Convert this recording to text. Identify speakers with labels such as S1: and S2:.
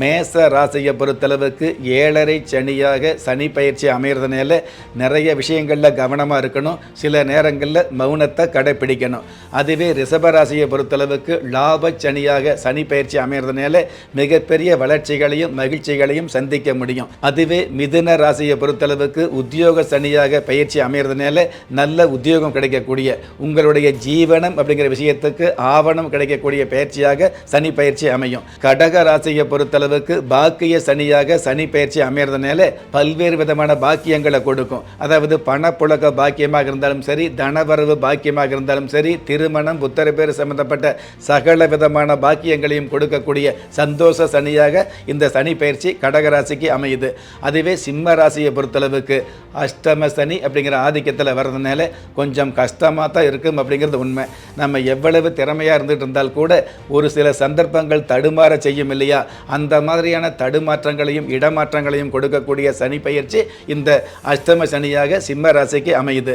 S1: மேச ராசியை பொறுத்தளவுக்கு ஏழரை சனியாக சனி பயிற்சி அமைகிறதுனால நிறைய விஷயங்களில் கவனமாக இருக்கணும். சில நேரங்களில் மௌனத்தை கடைப்பிடிக்கணும். அதுவே ரிஷபராசியை பொறுத்தளவுக்கு லாப சனியாக சனி பயிற்சி அமைகிறதுனால மிகப்பெரிய வளர்ச்சிகளையும் மகிழ்ச்சிகளையும் சந்திக்க முடியும். அதுவே மிதுன ராசியை பொறுத்தளவுக்கு உத்தியோக சனியாக பயிற்சி அமைகிறதுனால நல்ல உத்தியோகம் கிடைக்கக்கூடிய உங்களுடைய ஜீவனம் அப்படிங்கிற விஷயத்துக்கு ஆவணம் கிடைக்கக்கூடிய பயிற்சியாக சனி பயிற்சி அமையும். கடக ராசியை அளவுக்கு பாக்கிய சனியாக சனி பயிற்சி அமைகிறதுனால பல்வேறு விதமான பாக்கியங்களை கொடுக்கும். அதாவது பணப்புழக்க பாக்கியமாக இருந்தாலும் சரி தனவரவு பாக்கியமாக இருந்தாலும் சரி திருமணம் புத்தர பேர் சம்பந்தப்பட்ட சகல விதமான பாக்கியங்களையும் கொடுக்கக்கூடிய சந்தோஷ சனியாக இந்த சனி பயிற்சி கடகராசிக்கு அமையுது. அதுவே சிம்ம ராசியை பொறுத்தளவுக்கு அஷ்டம சனி அப்படிங்கிற ஆதிக்கத்தில் வர்றதுனால கொஞ்சம் கஷ்டமாக தான் இருக்கும் அப்படிங்கிறது உண்மை. நம்ம எவ்வளவு திறமையாக இருந்துகிட்டு இருந்தால் கூட ஒரு சில சந்தர்ப்பங்கள் தடுமாற செய்யும் இல்லையா? அந்த அந்த மாதிரியான தடுமாற்றங்களையும் இடமாற்றங்களையும் கொடுக்கக்கூடிய சனி பயிற்சி இந்த அஷ்டம சனியாக சிம்ம ராசிக்கு அமையுது.